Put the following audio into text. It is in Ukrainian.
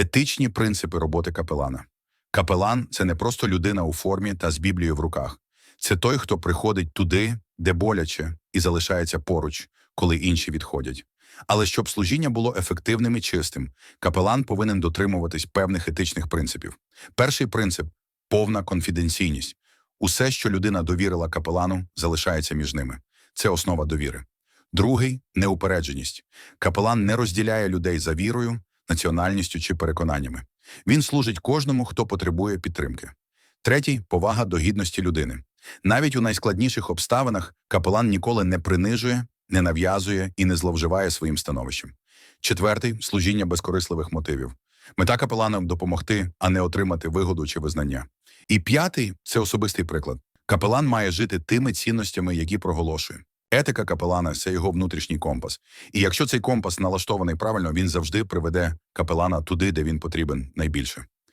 Етичні принципи роботи капелана. Капелан це не просто людина у формі та з Біблією в руках. Це той, хто приходить туди, де боляче, і залишається поруч, коли інші відходять. Але щоб служіння було ефективним і чистим, капелан повинен дотримуватись певних етичних принципів. Перший принцип повна конфіденційність. Усе, що людина довірила капелану, залишається між ними. Це основа довіри. Другий неупередженість. Капелан не розділяє людей за вірою, національністю чи переконаннями. Він служить кожному, хто потребує підтримки. Третій повага до гідності людини. Навіть у найскладніших обставинах капелан ніколи не принижує, не нав'язує і не зловживає своїм становищем. Четвертий служіння безкорисливих мотивів. Мета капелана допомогти, а не отримати вигоду чи визнання. І п'ятий це особистий приклад. Капелан має жити тими цінностями, які проголошує. Етика капелана це його внутрішній компас. І якщо цей компас налаштований правильно, він завжди приведе капелана туди, де він потрібен найбільше.